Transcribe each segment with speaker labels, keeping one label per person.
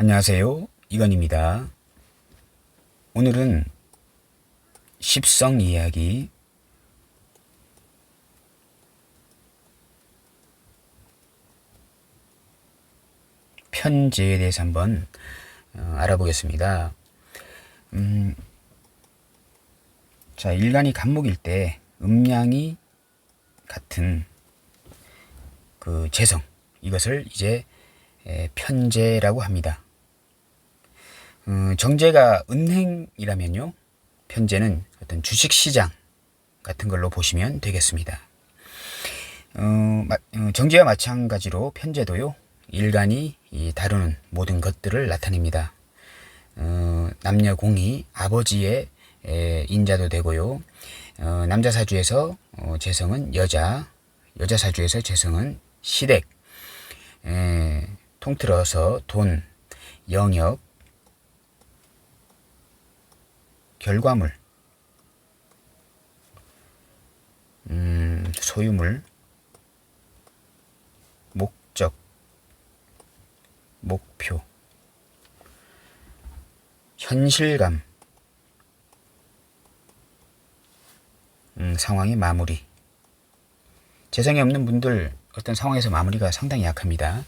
Speaker 1: 안녕하세요. 이건입니다. 오늘은 십성 이야기 편제에 대해서 한번 어, 알아보겠습니다. 음, 자, 일간이 간목일 때 음양이 같은 그 재성 이것을 이제 에, 편제라고 합니다. 어, 정제가 은행이라면요, 편제는 어떤 주식시장 같은 걸로 보시면 되겠습니다. 어, 마- 어, 정제와 마찬가지로 편제도요, 일간이 이 다루는 모든 것들을 나타냅니다. 어, 남녀 공이 아버지의 에, 인자도 되고요. 어, 남자 사주에서 어, 재성은 여자, 여자 사주에서 재성은 시댁, 에, 통틀어서 돈, 영역, 결과물, 음, 소유물, 목적, 목표, 현실감, 음, 상황의 마무리. 재성이 없는 분들 어떤 상황에서 마무리가 상당히 약합니다.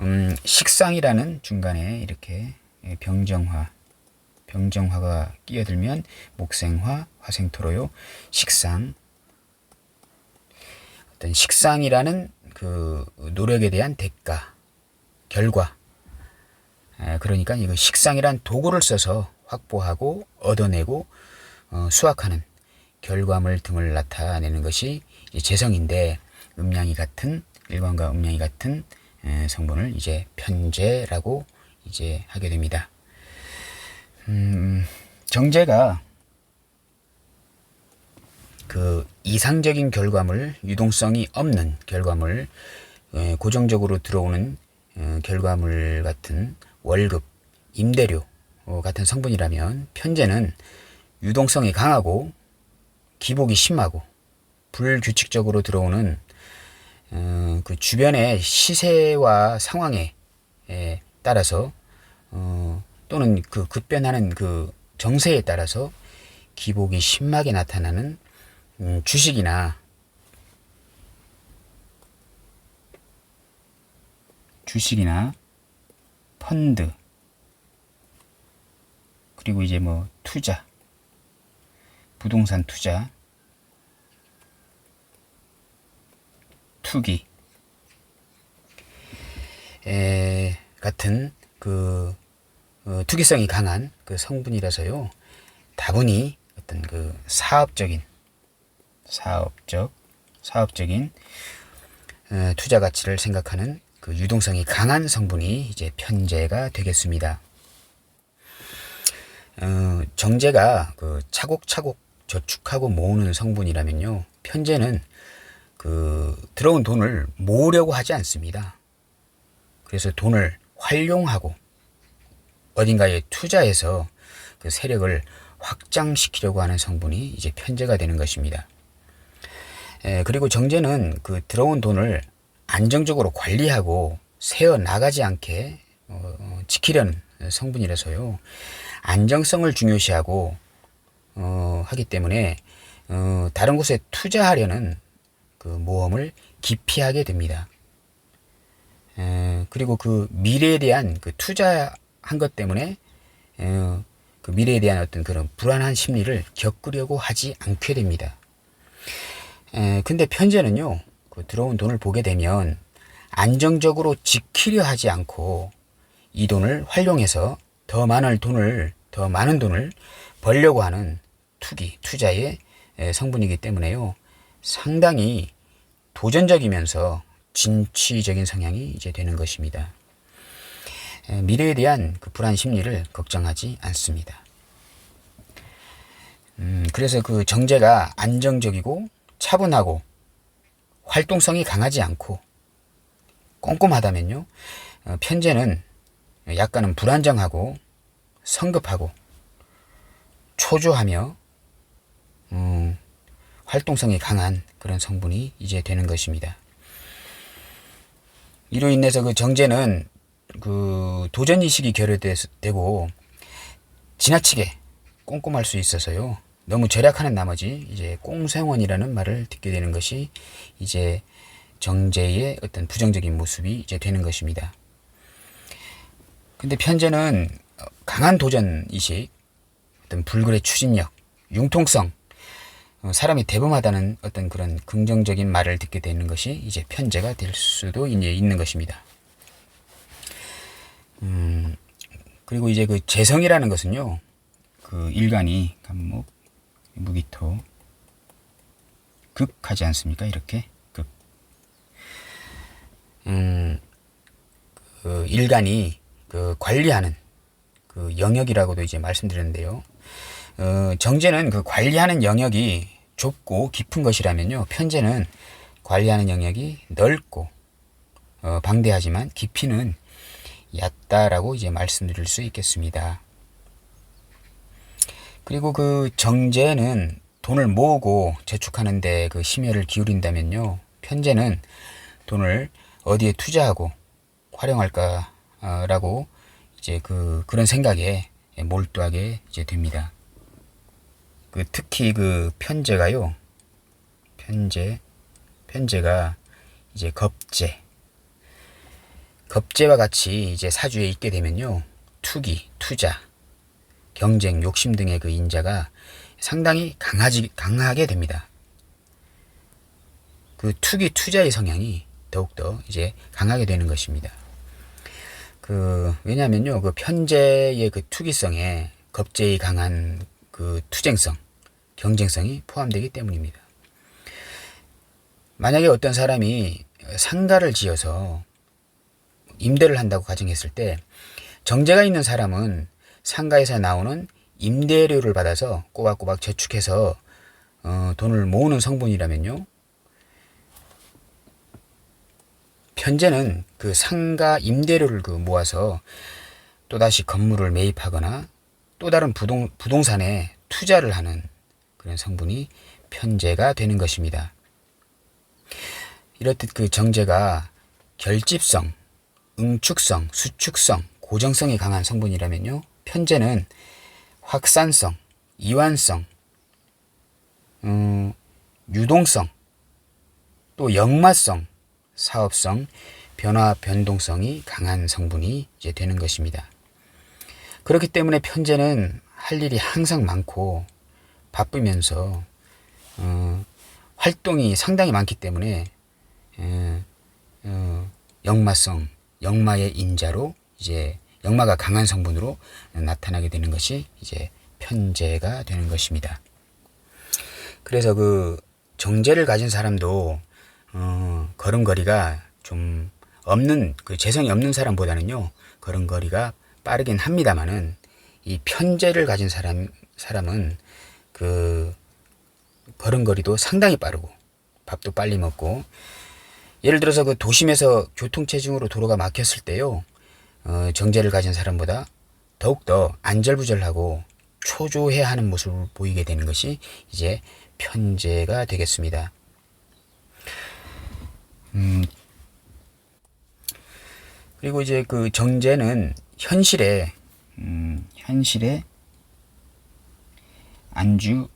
Speaker 1: 음, 식상이라는 중간에 이렇게 예, 병정화, 병정화가 끼어들면 목생화, 화생토로요. 식상. 어떤 식상이라는 그 노력에 대한 대가, 결과. 에, 그러니까 이거 식상이란 도구를 써서 확보하고 얻어내고 어, 수확하는 결과물 등을 나타내는 것이 재성인데 음양이 같은 일관과 음양이 같은 에, 성분을 이제 편제라고 이제 하게 됩니다. 음, 정제가 그 이상적인 결과물, 유동성이 없는 결과물, 에, 고정적으로 들어오는 어, 결과물 같은 월급, 임대료 어, 같은 성분이라면 편제는 유동성이 강하고 기복이 심하고 불규칙적으로 들어오는 어, 그 주변의 시세와 상황에 에, 따라서 어, 또는 그 급변하는 그 정세에 따라서 기복이 심하게 나타나는 음, 주식이나 주식이나 펀드 그리고 이제 뭐 투자 부동산 투자 투기 에, 같은 그 어, 투기성이 강한 그 성분이라서요. 다분히 어떤 그 사업적인 사업적 사업적인 어, 투자 가치를 생각하는 그 유동성이 강한 성분이 이제 편제가 되겠습니다. 어, 정제가 그 차곡차곡 저축하고 모으는 성분이라면요. 편제는 그 들어온 돈을 모으려고 하지 않습니다. 그래서 돈을 활용하고 어딘가에 투자해서 그 세력을 확장시키려고 하는 성분이 이제 편제가 되는 것입니다. 에, 그리고 정제는 그 들어온 돈을 안정적으로 관리하고 세어 나가지 않게 어, 어, 지키려는 성분이라서요. 안정성을 중요시하고 어, 하기 때문에 어, 다른 곳에 투자하려는 그 모험을 기피하게 됩니다. 에, 그리고 그 미래에 대한 그 투자 한 것 때문에 에, 그 미래에 대한 어떤 그런 불안한 심리를 겪으려고 하지 않게 됩니다. 에, 근데 편제는요, 그 들어온 돈을 보게 되면 안정적으로 지키려 하지 않고 이 돈을 활용해서 더 많은 돈을, 더 많은 돈을 벌려고 하는 투기, 투자의 에, 성분이기 때문에요. 상당히 도전적이면서 진취적인 성향이 이제 되는 것입니다. 에, 미래에 대한 그 불안 심리를 걱정하지 않습니다. 음, 그래서 그 정제가 안정적이고 차분하고 활동성이 강하지 않고 꼼꼼하다면요. 어, 편제는 약간은 불안정하고 성급하고 초조하며 음, 활동성이 강한 그런 성분이 이제 되는 것입니다. 이로 인해서 그 정제는 그 도전 의식이 결여되고 지나치게 꼼꼼할 수 있어서요. 너무 절약하는 나머지 이제 꽁생원이라는 말을 듣게 되는 것이 이제 정제의 어떤 부정적인 모습이 이제 되는 것입니다. 근데 편제는 강한 도전 의식, 어떤 불굴의 추진력, 융통성, 어, 사람이 대범하다는 어떤 그런 긍정적인 말을 듣게 되는 것이 이제 편제가 될 수도 이제 있는 것입니다. 음, 그리고 이제 그 재성이라는 것은요, 그 일간이 간목, 무기토, 극하지 않습니까? 이렇게 극. 음, 그 일간이 그 관리하는 그 영역이라고도 이제 말씀드렸는데요. 어, 정제는 그 관리하는 영역이 좁고 깊은 것이라면요. 편제는 관리하는 영역이 넓고 어, 방대하지만 깊이는 얕다라고 이제 말씀드릴 수 있겠습니다. 그리고 그 정제는 돈을 모으고 저축하는데 그 심혈을 기울인다면요. 편제는 돈을 어디에 투자하고 활용할까라고 이제 그 그런 생각에 몰두하게 이제 됩니다. 그 특히 그 편제가요. 편제 편제가 이제 겁제 겁제와 같이 이제 사주에 있게 되면요. 투기, 투자, 경쟁, 욕심 등의 그 인자가 상당히 강하지, 강하게 됩니다. 그 투기, 투자의 성향이 더욱더 이제 강하게 되는 것입니다. 그, 왜냐면요. 그 편제의 그 투기성에 겁제의 강한 그 투쟁성, 경쟁성이 포함되기 때문입니다. 만약에 어떤 사람이 상가를 지어서 임대를 한다고 가정했을 때 정제가 있는 사람은 상가에서 나오는 임대료를 받아서 꼬박꼬박 저축해서 어, 돈을 모으는 성분이라면요. 편제는 그 상가 임대료를 그 모아서 또다시 건물을 매입하거나 또 다른 부동, 부동산에 투자를 하는 그런 성분이 편제가 되는 것입니다. 이렇듯 그 정제가 결집성, 응축성, 수축성, 고정성이 강한 성분이라면요. 편제는 확산성, 이완성, 음, 유동성, 또 역마성, 사업성, 변화 변동성이 강한 성분이 이제 되는 것입니다. 그렇기 때문에 편제는 할 일이 항상 많고 바쁘면서 어, 활동이 상당히 많기 때문에 어, 어, 역마성, 역마의 인자로 이제 역마가 강한 성분으로 나타나게 되는 것이 이제 편제가 되는 것입니다. 그래서 그 정제를 가진 사람도 어, 걸음걸이가 좀 없는 그 재성이 없는 사람보다는요 걸음걸이가 빠르긴 합니다만은 이 편제를 가진 사람 사람은 그 걸음걸이도 상당히 빠르고 밥도 빨리 먹고 예를 들어서 그 도심에서 교통체증으로 도로가 막혔을 때요 어, 정제를 가진 사람보다 더욱더 안절부절하고 초조해하는 모습을 보이게 되는 것이 이제 편제가 되겠습니다. 음, 그리고 이제 그 정제는 현실에 음, 현실에 안주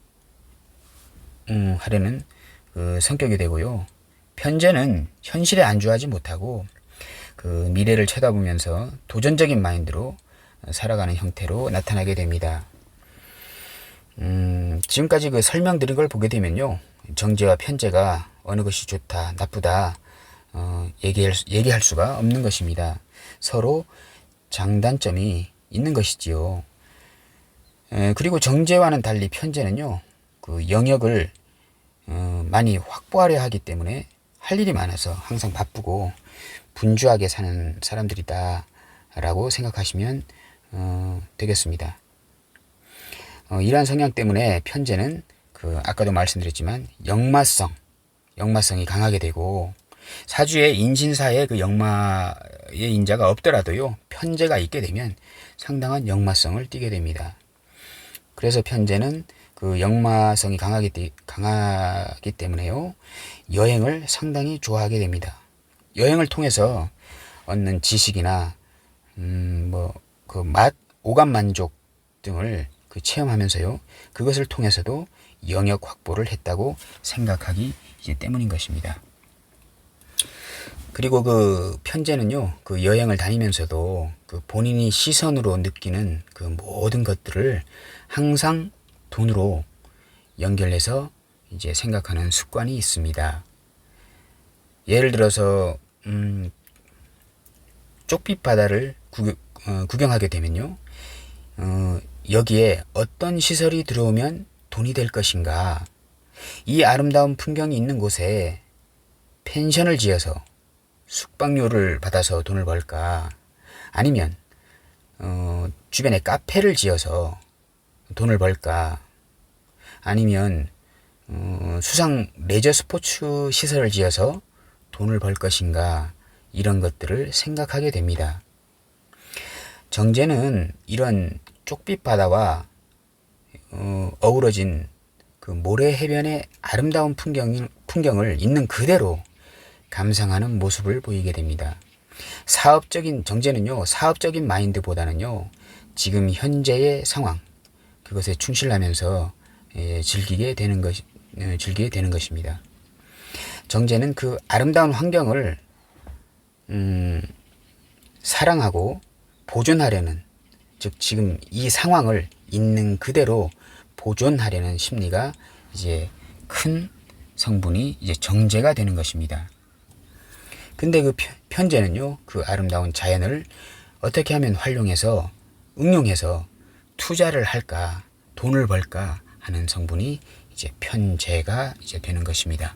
Speaker 1: 음, 하려는 그 성격이 되고요. 편제는 현실에 안주하지 못하고 그 미래를 쳐다보면서 도전적인 마인드로 살아가는 형태로 나타나게 됩니다. 음, 지금까지 그 설명드린 걸 보게 되면요. 정제와 편제가 어느 것이 좋다, 나쁘다, 어, 얘기할, 얘기할 수가 없는 것입니다. 서로 장단점이 있는 것이지요. 에, 그리고 정제와는 달리 편제는요, 그 영역을 어, 많이 확보하려 하기 때문에 할 일이 많아서 항상 바쁘고 분주하게 사는 사람들이다라고 생각하시면 어, 되겠습니다. 어, 이러한 성향 때문에 편제는 그 아까도 말씀드렸지만 역마성, 역마성이 강하게 되고 사주에 인신사에 그 역마의 인자가 없더라도요 편제가 있게 되면 상당한 역마성을 띠게 됩니다. 그래서 편제는 그 역마성이 강하기, 강하기 때문에요 여행을 상당히 좋아하게 됩니다. 여행을 통해서 얻는 지식이나 음, 뭐, 그 맛, 오감 만족 등을 그 체험하면서요. 그것을 통해서도 영역 확보를 했다고 생각하기 때문인 것입니다. 그리고 그 편제는요, 그 여행을 다니면서도 그 본인이 시선으로 느끼는 그 모든 것들을 항상 돈으로 연결해서 이제 생각하는 습관이 있습니다. 예를 들어서, 음, 쪽빛 바다를 구경, 어, 구경하게 되면요, 어, 여기에 어떤 시설이 들어오면 돈이 될 것인가? 이 아름다운 풍경이 있는 곳에 펜션을 지어서 숙박료를 받아서 돈을 벌까? 아니면 어, 주변에 카페를 지어서 돈을 벌까? 아니면 어, 수상 레저 스포츠 시설을 지어서 돈을 벌 것인가? 이런 것들을 생각하게 됩니다. 정제는 이런 쪽빛 바다와 어, 어우러진 그 모래 해변의 아름다운 풍경, 풍경을 있는 그대로 감상하는 모습을 보이게 됩니다. 사업적인 정제는요, 사업적인 마인드보다는요, 지금 현재의 상황, 그것에 충실하면서 예, 즐기게 되는 것, 예, 즐기게 되는 것입니다. 정제는 그 아름다운 환경을 음, 사랑하고 보존하려는 즉 지금 이 상황을 있는 그대로 보존하려는 심리가 이제 큰 성분이 이제 정제가 되는 것입니다. 근데 그 편제는요, 그 아름다운 자연을 어떻게 하면 활용해서 응용해서 투자를 할까, 돈을 벌까 하는 성분이 이제 편제가 이제 되는 것입니다.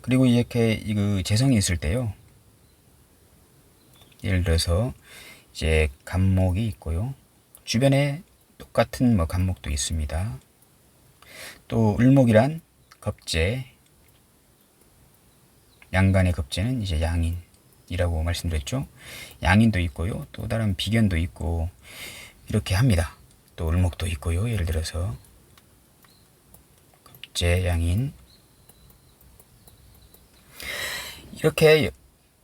Speaker 1: 그리고 이렇게 그 재성이 있을 때요. 예를 들어서 이제 감목이 있고요. 주변에 똑같은 뭐 감목도 있습니다. 또 을목이란 겁재, 양간의 겁재는 이제 양인이라고 말씀드렸죠. 양인도 있고요. 또 다른 비견도 있고 이렇게 합니다. 또 을목도 있고요. 예를 들어서 겁재, 양인, 이렇게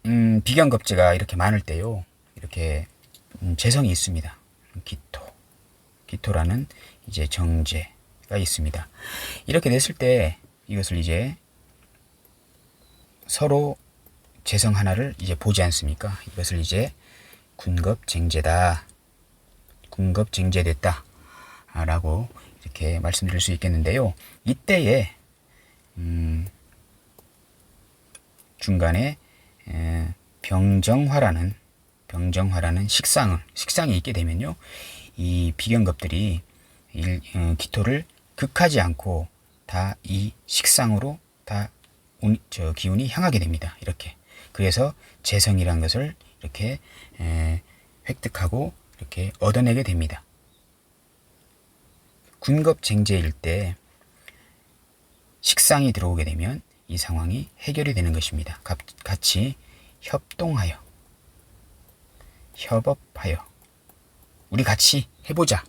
Speaker 1: 음, 비견겁제가 이렇게 많을 때요. 이렇게 음, 재성이 있습니다. 기토, 기토라는 이제 정제가 있습니다. 이렇게 됐을 때 이것을 이제 서로 재성 하나를 이제 보지 않습니까? 이것을 이제 군겁쟁제다. 군겁쟁제됐다. 라고 이렇게 말씀드릴 수 있겠는데요. 이때에 음, 중간에 병정화라는 병정화라는 식상을 식상이 있게 되면요 이 비견급들이 일, 어, 기토를 극하지 않고 다 이 식상으로 다 저 기운이 향하게 됩니다 이렇게 그래서 재성이란 것을 이렇게 에, 획득하고 이렇게 얻어내게 됩니다 군겁쟁제일 때 식상이 들어오게 되면 이 상황이 해결이 되는 것입니다. 같이 협동하여, 협업하여, 우리 같이 해보자.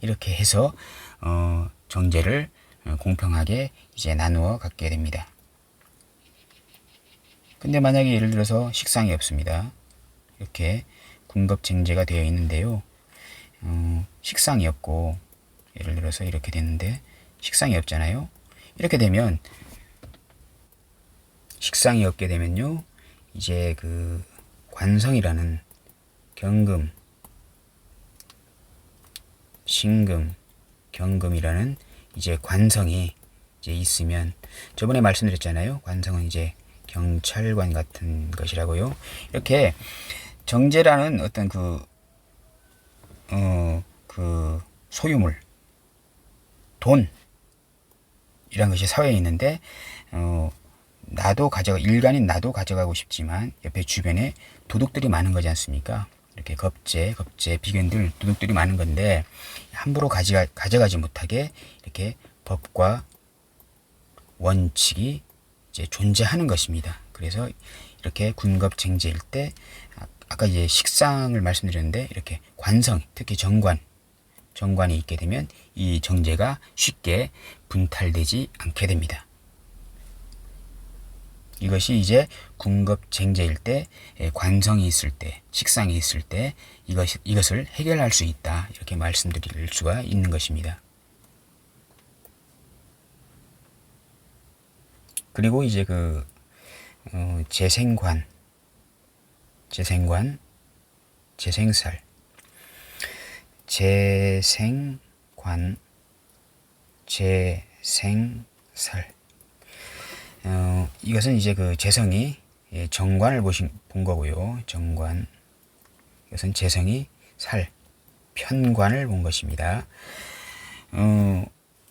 Speaker 1: 이렇게 해서, 어, 정제를 공평하게 이제 나누어 갖게 됩니다. 근데 만약에 예를 들어서 식상이 없습니다. 이렇게 군급쟁제가 되어 있는데요. 어, 식상이 없고, 예를 들어서 이렇게 됐는데, 식상이 없잖아요. 이렇게 되면 식상이 없게 되면요. 이제 그 관성이라는 경금, 신금, 경금이라는 이제 관성이 이제 있으면 저번에 말씀드렸잖아요. 관성은 이제 경찰관 같은 것이라고요. 이렇게 정제라는 어떤 그, 어, 그 소유물, 돈, 이런 것이 사회에 있는데, 어, 나도 가져가 일간인 나도 가져가고 싶지만 옆에 주변에 도둑들이 많은 거지 않습니까? 이렇게 겁제, 겁제, 비견들 도둑들이 많은 건데 함부로 가져가, 가져가지 못하게 이렇게 법과 원칙이 이제 존재하는 것입니다. 그래서 이렇게 군겁쟁제일 때 아, 아까 이제 식상을 말씀드렸는데 이렇게 관성, 특히 정관, 정관이 있게 되면 이 정제가 쉽게 분탈되지 않게 됩니다. 이것이 이제 궁급쟁제일 때, 예, 관성이 있을 때, 식상이 있을 때 이것, 이것을 해결할 수 있다. 이렇게 말씀드릴 수가 있는 것입니다. 그리고 이제 그 어, 재생관, 재생관, 재생살, 재생관, 재생살. 어, 이것은 이제 그 재성이 예, 정관을 보신 본 거고요. 정관. 이것은 재성이 살, 편관을 본 것입니다. 어,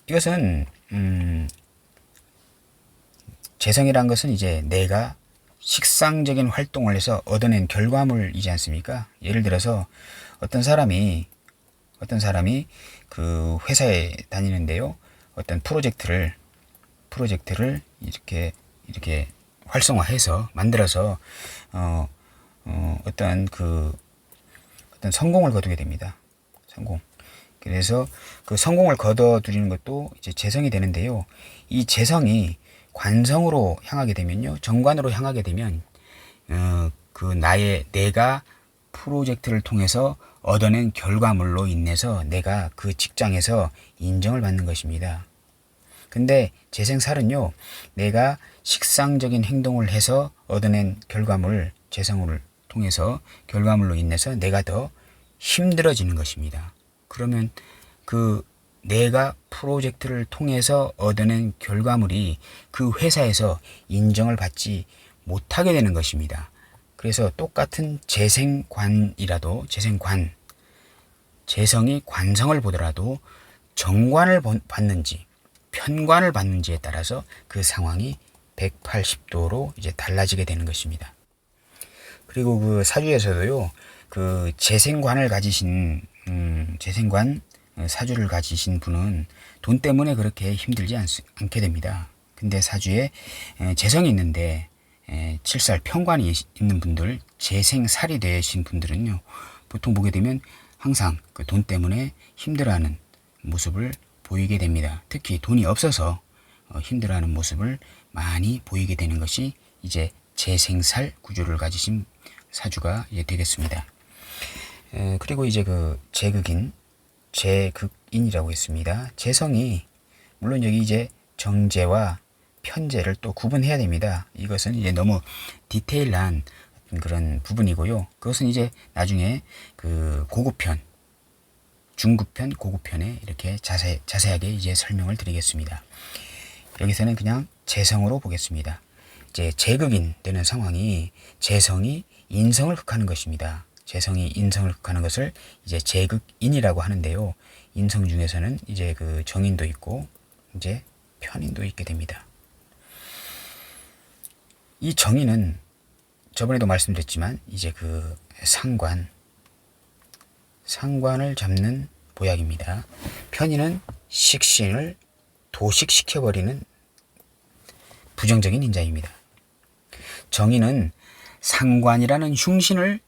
Speaker 1: 이것은 음, 재성이란 것은 이제 내가 식상적인 활동을 해서 얻어낸 결과물이지 않습니까? 예를 들어서 어떤 사람이 어떤 사람이 그 회사에 다니는데요. 어떤 프로젝트를 프로젝트를 이렇게 이렇게 활성화해서 만들어서 어, 어 어떤 그 어떤 성공을 거두게 됩니다. 성공. 그래서 그 성공을 거둬들이는 것도 이제 재성이 되는데요. 이 재성이 관성으로 향하게 되면요. 정관으로 향하게 되면 어, 그 나의 내가 프로젝트를 통해서 얻어낸 결과물로 인해서 내가 그 직장에서 인정을 받는 것입니다. 근데 재생살은요, 내가 식상적인 행동을 해서 얻어낸 결과물, 재성을 통해서 결과물로 인해서 내가 더 힘들어지는 것입니다. 그러면 그 내가 프로젝트를 통해서 얻어낸 결과물이 그 회사에서 인정을 받지 못하게 되는 것입니다. 그래서 똑같은 재생관이라도 재생관 재성이 관성을 보더라도 정관을 받는지 편관을 받는지에 따라서 그 상황이 180도로 이제 달라지게 되는 것입니다. 그리고 그 사주에서도요, 그 재생관을 가지신 음, 재생관 어, 사주를 가지신 분은 돈 때문에 그렇게 힘들지 않, 게 됩니다. 근데 사주에 재성이 있는데 칠살 편관이 있는 분들, 재생살이 되신 분들은요, 보통 보게 되면 항상 그 돈 때문에 힘들어하는 모습을 보이게 됩니다. 특히 돈이 없어서 어, 힘들어하는 모습을 많이 보이게 되는 것이 이제 재생살 구조를 가지신 사주가 이제 되겠습니다. 그리고 이제 그 재극인 재극인이라고 했습니다. 재성이 물론 여기 이제 정제와 편제를 또 구분해야 됩니다. 이것은 이제 너무 디테일한 그런 부분이고요. 그것은 이제 나중에 그 고급편, 중급편, 고급편에 이렇게 자세, 자세하게 이제 설명을 드리겠습니다. 여기서는 그냥 재성으로 보겠습니다. 이제 재극인 되는 상황이 재성이 인성을 극하는 것입니다. 재성이 인성을 극하는 것을 이제 재극인이라고 하는데요. 인성 중에서는 이제 그 정인도 있고 이제 편인도 있게 됩니다. 이 정인은 저번에도 말씀드렸지만 이제 그 상관 상관을 잡는 보약입니다. 편인은 식신을 도식시켜버리는 부정적인 인자입니다. 정인은 상관이라는 흉신을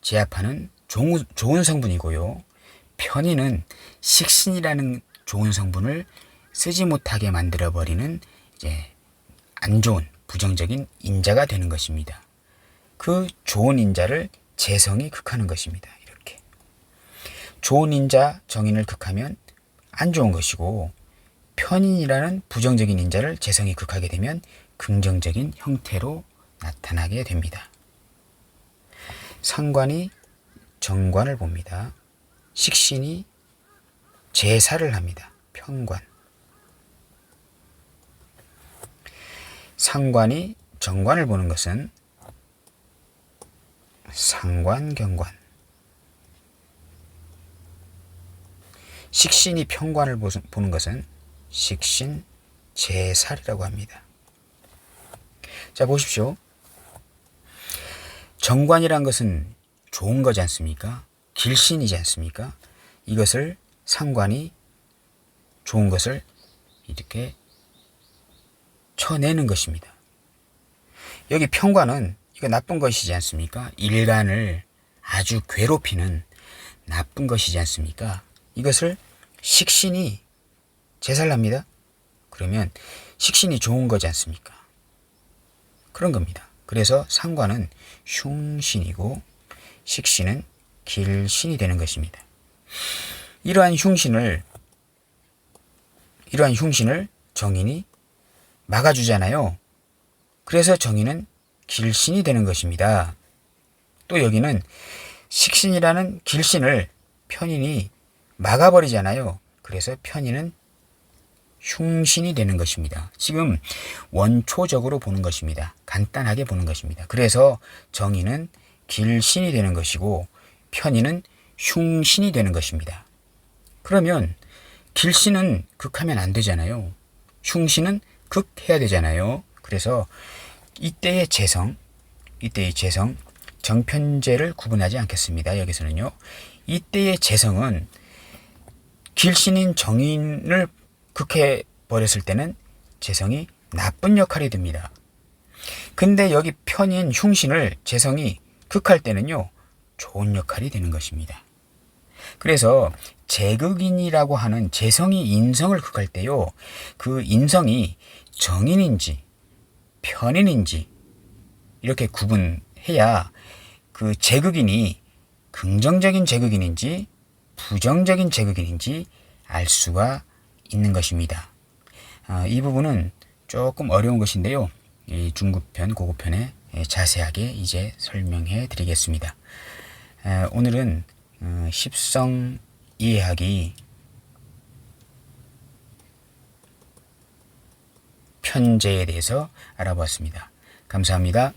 Speaker 1: 제압하는 좋은 성분이고요. 편인은 식신이라는 좋은 성분을 쓰지 못하게 만들어 버리는 이제 안 좋은 부정적인 인자가 되는 것입니다. 그 좋은 인자를 재성이 극하는 것입니다. 이렇게 좋은 인자 정인을 극하면 안 좋은 것이고 편인이라는 부정적인 인자를 재성이 극하게 되면 긍정적인 형태로 나타나게 됩니다. 상관이 정관을 봅니다. 식신이 제사를 합니다. 편관. 상관이 정관을 보는 것은 상관경관. 식신이 편관을 보는 것은 식신 제살이라고 합니다. 자, 보십시오. 정관이란 것은 좋은 거지 않습니까? 길신이지 않습니까? 이것을 상관이 좋은 것을 이렇게 쳐내는 것입니다. 여기 평관은 이거 나쁜 것이지 않습니까? 일간을 아주 괴롭히는 나쁜 것이지 않습니까? 이것을 식신이 제살납니다. 그러면 식신이 좋은 거지 않습니까? 그런 겁니다. 그래서 상관은 흉신이고 식신은 길신이 되는 것입니다. 이러한 흉신을 이러한 흉신을 정인이 막아주잖아요. 그래서 정인은 길신이 되는 것입니다. 또 여기는 식신이라는 길신을 편인이 막아버리잖아요. 그래서 편인은 흉신이 되는 것입니다. 지금 원초적으로 보는 것입니다. 간단하게 보는 것입니다. 그래서 정의는 길신이 되는 것이고 편의는 흉신이 되는 것입니다. 그러면 길신은 극하면 안 되잖아요. 흉신은 극해야 되잖아요. 그래서 이때의 재성, 이때의 재성, 정편제를 구분하지 않겠습니다. 여기서는요. 이때의 재성은 길신인 정인을 극해 버렸을 때는 재성이 나쁜 역할이 됩니다. 근데 여기 편인 흉신을 재성이 극할 때는요, 좋은 역할이 되는 것입니다. 그래서 재극인이라고 하는 재성이 인성을 극할 때요, 그 인성이 정인인지 편인인지 이렇게 구분해야 그 재극인이 긍정적인 재극인인지 부정적인 재극인인지 알 수가 있는 것입니다. 아, 이 부분은 조금 어려운 것인데요. 이 중급편, 고급편에 자세하게 이제 설명해 드리겠습니다. 에, 오늘은 어, 십성 이해하기 편제에 대해서 알아보았습니다. 감사합니다.